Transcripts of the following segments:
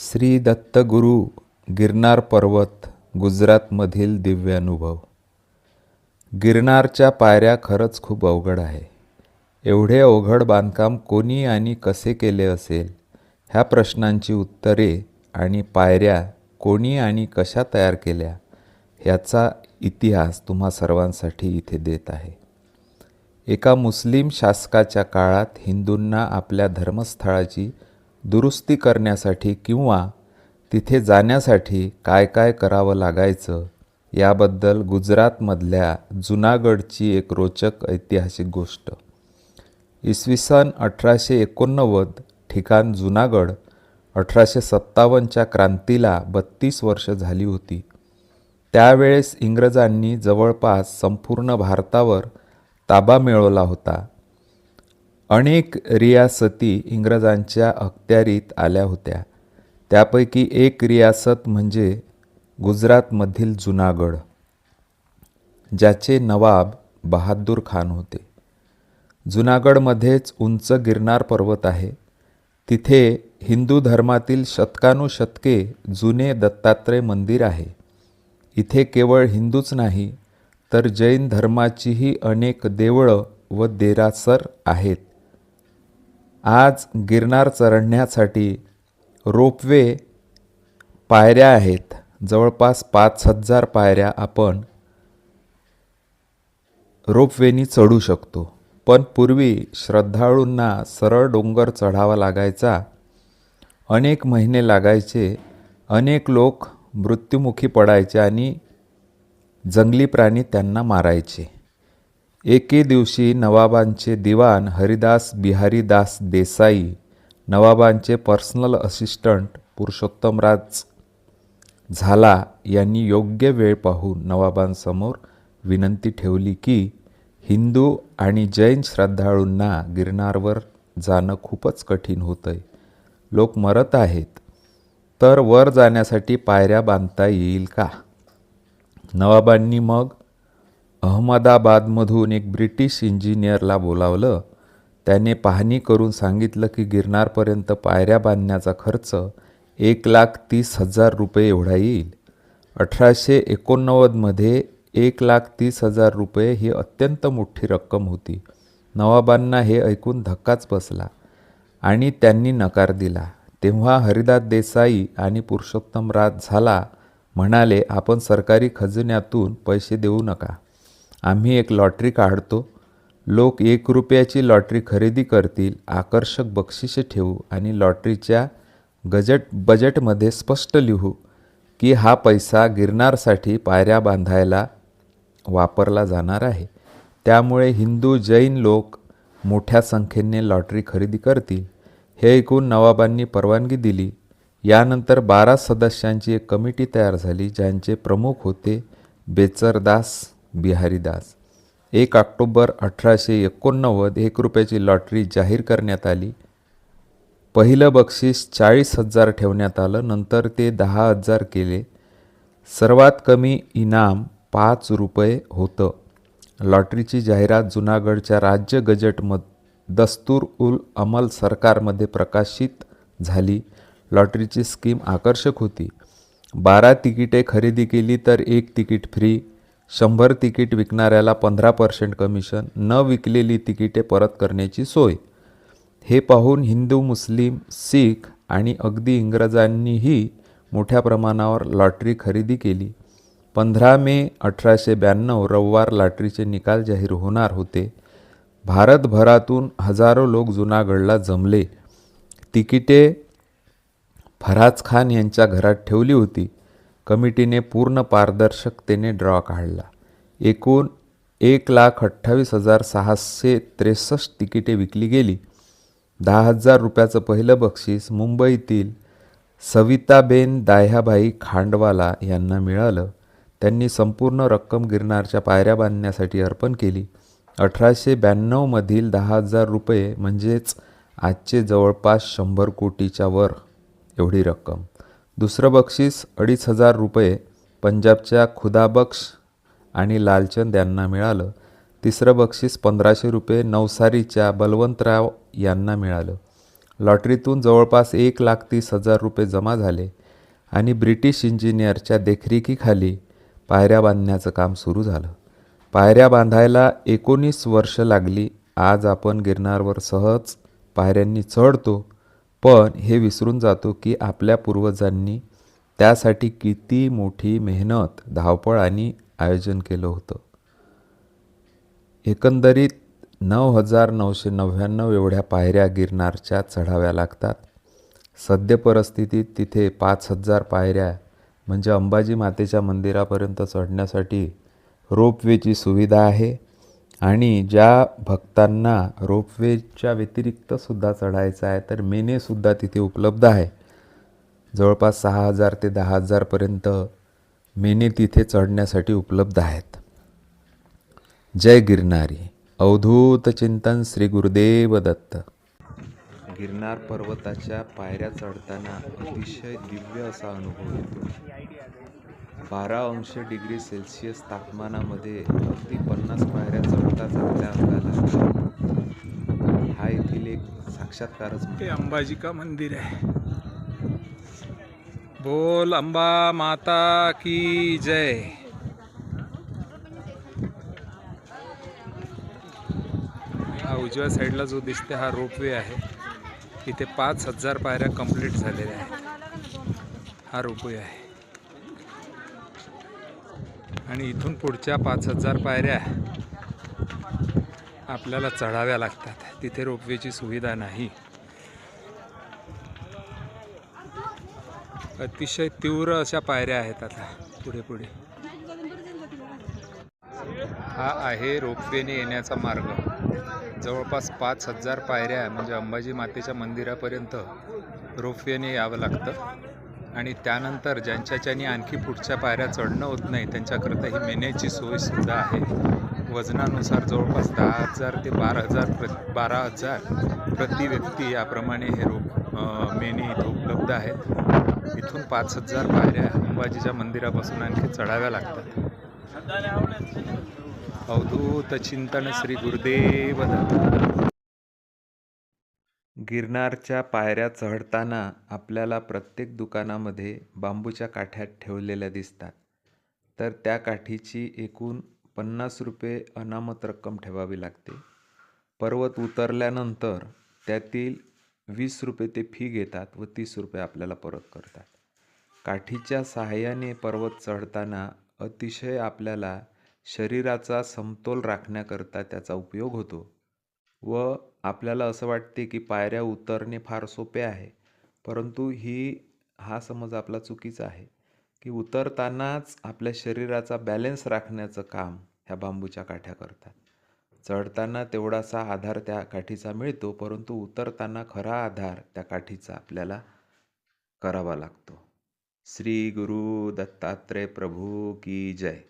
श्री दत्तगुरू गिरनार पर्वत गुजरातमधील दिव्य अनुभव गिरनारच्या पायऱ्या खरंच खूप अवघड आहे. एवढे अवघड बांधकाम कोणी आणि कसे केले असेल? ह्या प्रश्नांची उत्तरे आणि पायऱ्या कोणी आणि कशा तयार केल्या? ह्याचा इतिहास तुम्हा सर्वांसाठी इथे देत आहे. एका मुस्लिम शासकाच्या काळात हिंदूंना आपल्या धर्मस्थळाची दुरुस्ती करण्यासाठी किंवा तिथे जाण्यासाठी काय काय करावं लागायचं याबद्दल गुजरातमधल्या जुनागडची एक रोचक ऐतिहासिक गोष्ट. इसवी सन अठराशे एकोणनव्वद ठिकाण जुनागड अठराशे सत्तावन्नच्या क्रांतीला बत्तीस वर्ष झाली होती. त्यावेळेस इंग्रजांनी जवळपास संपूर्ण भारतावर ताबा मिळवला होता. अनेक रियासती इंग्रजांच्या अखत्यारीत आल्या होत्या. त्यापैकी एक रियासत म्हणजे गुजरातमधील जुनागड ज्याचे नवाब बहादूर खान होते. जुनागडमध्येच उंच गिरनार पर्वत आहे. तिथे हिंदू धर्मातील शतकानुशतके जुने दत्तात्रय मंदिर आहे. इथे केवळ हिंदूच नाही तर जैन धर्माचीही अनेक देवळं व देरासर आहेत. आज गिरनार चढण्यासाठी रोपवे पायऱ्या आहेत. जवळपास पाच हजार पायऱ्या आपण रोपवेनी चढू शकतो. पण पूर्वी श्रद्धाळूंना सरळ डोंगर चढावा लागायचा. अनेक महिने लागायचे. अनेक लोक मृत्युमुखी पडायचे आणि जंगली प्राणी त्यांना मारायचे. एके दिवशी नवाबांचे दिवाण हरिदास बिहारीदास देसाई नवाबांचे पर्सनल असिस्टंट पुरुषोत्तमराज झाला यांनी योग्य वेळ पाहून नवाबांसमोर विनंती ठेवली की हिंदू आणि जैन श्रद्धाळूंना गिरनारवर जाणं खूपच कठीण होतंय. लोक मरत आहेत. तर वर जाण्यासाठी पायऱ्या बांधता येईल का? नवाबांनी मग अहमदाबादमधून एक ब्रिटिश इंजिनियरला बोलावलं. त्याने पाहणी करून सांगितलं की गिरनारपर्यंत पायऱ्या बांधण्याचा खर्च एक लाख तीस हजार रुपये एवढा येईल. अठराशे एकोणनव्वदमध्ये एक लाख तीस हजार रुपये ही अत्यंत मोठी रक्कम होती. नवाबांना हे ऐकून धक्काच बसला आणि त्यांनी नकार दिला. तेव्हा हरिदास देसाई आणि पुरुषोत्तम राज झाला. म्हणाले आपण सरकारी खजिन्यातून पैसे देऊ नका. आम्ही एक लॉटरी काढतो. लोक एक रुपयाची लॉटरी खरेदी करतील आकर्षक बक्षिसे ठेवू आणि लॉटरीच्या गजट बजेटमध्ये स्पष्ट लिहू की हा पैसा गिरनारसाठी पायऱ्या बांधायला वापरला जाणार आहे. त्यामुळे हिंदू जैन लोक मोठ्या संख्येने लॉटरी खरेदी करतील. हे ऐकून नवाबांनी परवानगी दिली. यानंतर बारा सदस्यांची एक कमिटी तयार झाली ज्यांचे प्रमुख होते बेचरदास बिहारीदास एक ऑक्टोबर अठराशे एकोणनव्वद एक रुपयाची लॉटरी जाहीर करण्यात आली. पहिलं बक्षीस चाळीस हजार ठेवण्यात आलं. नंतर ते दहा हजार केले. सर्वात कमी इनाम पाच रुपये होतं. लॉटरीची जाहिरात जुनागडच्या राज्य गजटमध दस्तूर उल अमल सरकारमध्ये प्रकाशित झाली. लॉटरीची स्कीम आकर्षक होती. बारा तिकिटे खरेदी केली तर एक तिकीट फ्री शंभर तिकीट विकणाऱ्याला पंधरा पर्सेंट कमिशन न विकलेली तिकिटे परत करण्याची सोय. हे पाहून हिंदू मुस्लिम सिख आणि अगदी इंग्रजांनीही मोठ्या प्रमाणावर लॉटरी खरेदी केली. पंधरा मे अठराशे ब्याण्णव रविवार लॉटरीचे निकाल जाहीर होणार होते. भारतभरातून हजारो लोक जुनागडला जमले. तिकिटे फराज खान यांच्या घरात ठेवली होती. कमिटीने पूर्ण पारदर्शकतेने ड्रॉ काढला. एकूण एक लाख अठ्ठावीस हजार सहाशे त्रेसष्ट तिकिटे विकली गेली. दहा हजार रुपयाचं पहिलं बक्षीस मुंबईतील सविताबेन दाह्याबाई खांडवाला यांना मिळालं. त्यांनी संपूर्ण रक्कम गिरनारच्या पायऱ्या बांधण्यासाठी अर्पण केली. अठराशे ब्याण्णवमधील दहा हजार रुपये म्हणजेच आजचे जवळपास शंभर कोटीच्या वर एवढी रक्कम. दुसरं बक्षीस अडीच हजार रुपये पंजाबच्या खुदाबक्ष आणि लालचंद यांना मिळालं. तिसरं बक्षीस पंधराशे रुपये नवसारीच्या बलवंतराव यांना मिळालं. लॉटरीतून जवळपास एक लाख तीस हजार रुपये जमा झाले आणि ब्रिटिश इंजिनियरच्या देखरेखीखाली पायऱ्या बांधण्याचं काम सुरू झालं. पायऱ्या बांधायला एकोणीस वर्ष लागली. आज आपण गिरनारवर सहज पायऱ्यांनी चढतो. पण हे विसरून जातो की आपल्या पूर्वजांनी त्यासाठी किती मोठी मेहनत धावपळ आणि आयोजन केलं होतं. एकंदरीत नऊ हजार नऊशे नव्याण्णव एवढ्या पायऱ्या गिरनारच्या चढाव्या लागतात. सद्य परिस्थितीत तिथे पाच हजार पायऱ्या म्हणजे अंबाजी मातेच्या मंदिरापर्यंत चढण्यासाठी रोपवेची सुविधा आहे. आणि ज्या भक्तांना रोपवेच्या व्यतिरिक्त सुद्धा चढायचं आहे तर मेनेसुद्धा तिथे उपलब्ध आहे. जवळपास सहा हजार ते दहा हजारपर्यंत मेने तिथे चढण्यासाठी उपलब्ध आहेत. जय गिरनारी. अवधूत चिंतन श्री गुरुदेव दत्त. गिरनार पर्वताच्या पायऱ्या चढताना अतिशय दिव्य असा अनुभव येतो. बारा अंश डिग्री सेल्सिअस तापमानामध्ये अगदी पन्नास पायऱ्या चढता चांगल्या अंगाला. हा येथील एक साक्षात्कारच ते अंबाजी का मंदिर आहे. बोल अंबा माता की जय. हा उजव्या साईडला जो दिसते हा रोपवे आहे. इथे पाच हजार पायऱ्या कंप्लीट झालेल्या आहेत. हा रोपवे आहे. आणि इथून पुढच्या पाच हजार पायऱ्या आपल्याला चढाव्या लागतात. तिथे रोपवेची सुविधा नाही. अतिशय तीव्र अशा पायऱ्या आहेत आता. पुढे पुढे. हा आहे रोपवेने येण्याचा मार्ग. जवळपास पाच हजार पायऱ्या म्हणजे अंबाजी मातेच्या मंदिरापर्यंत रोपवेने यावं लागतं. आणि त्यानंतर ज्यांच्याच्यानी आणखी पुढच्या पायऱ्या चढणं होत नाही त्यांच्याकरता ही मेण्याची सोयसुद्धा आहे. वजनानुसार जवळपास दहा हजार ते बारा हजार प्र बारा हजार प्रति व्यक्ती याप्रमाणे हे रोप मेनी इथं उपलब्ध आहेत इथून पाच हजार पायऱ्या अंबाजीच्या मंदिरापासून आणखी चढाव्या लागतात. अवधूत चिंतन श्री गुरुदेव गिरनारच्या पायऱ्या चढताना आपल्याला प्रत्येक दुकानामध्ये बांबूच्या काठ्यात ठेवलेल्या दिसतात. तर त्या काठीची एकूण पन्नास रुपये अनामत रक्कम ठेवावी लागते. पर्वत उतरल्यानंतर त्यातील वीस रुपये ते फी घेतात व तीस रुपये आपल्याला परत करतात. काठीच्या सहाय्याने पर्वत चढताना अतिशय आपल्याला शरीराचा समतोल राखण्याकरता त्याचा उपयोग होतो व आपल्याला असं वाटते की पायऱ्या उतरणे फार सोपे आहे परंतु ही हा समज आपला चुकीचा आहे. की उतरतानाच आपल्या शरीराचा बॅलेन्स राखण्याचं काम ह्या बांबूच्या काठ्या करतात. चढताना तेवढासा आधार त्या काठीचा मिळतो परंतु उतरताना खरा आधार त्या काठीचा आपल्याला करावा लागतो. श्री गुरु दत्तात्रय प्रभू की जय.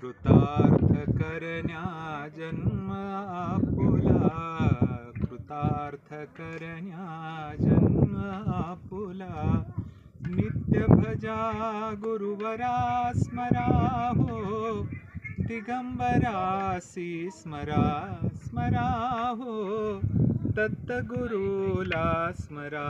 कृतार्थ करण्या जन्म आपुला कृतार्थ करण्या जन्म आपुला नित्य भजा गुरुवरा स्मरा हो दिगंबरासी स्मरा स्मरा हो दत्तगुरुला स्मरा.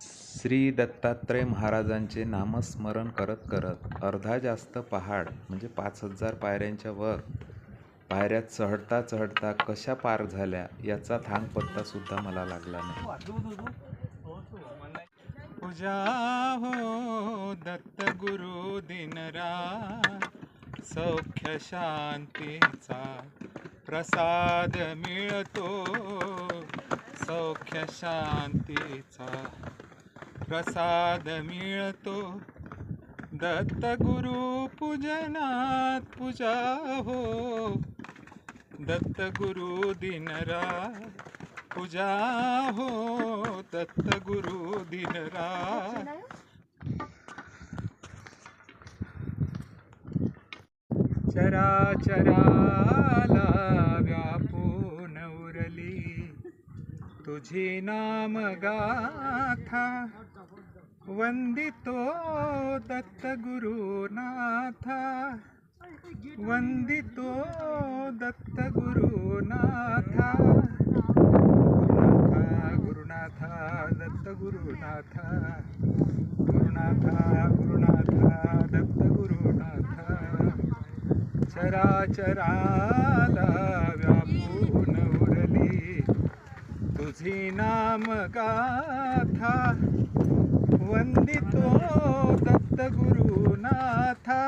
श्री दत्तात्रय महाराजांचे नामस्मरण करत करत अर्धा जास्त पहाड म्हणजे पाच हजार पायऱ्यांच्या वर पायऱ्या चढता चढता कशा पार झाल्या याचा थांगपत्ता सुद्धा मला लागला नाही. पूजा हो दत्त गुरु दिनरा सौख्य शांतीचा प्रसाद मिळतो. सौख्य शांतीचा प्रसाद मिळतो. दत्त गुरु पूजनात पूजा हो दत्त गुरु दिनरा पूजा हो दत्त गुरु दिनरा चराचराला व्यापून उरली तुझी नाम गाथा। वंदितो दत्त गुरुनाथा। वंदितो दत्त गुरुनाथा। गुरुनाथा गुरुनाथा दत्त गुरुनाथा। गुरुनाथा गुरुनाथा दत्त गुरुनाथा। चराचराला व्यापून उरली तुझी नाम गाथा वंदितो दत्तगुरुनाथा.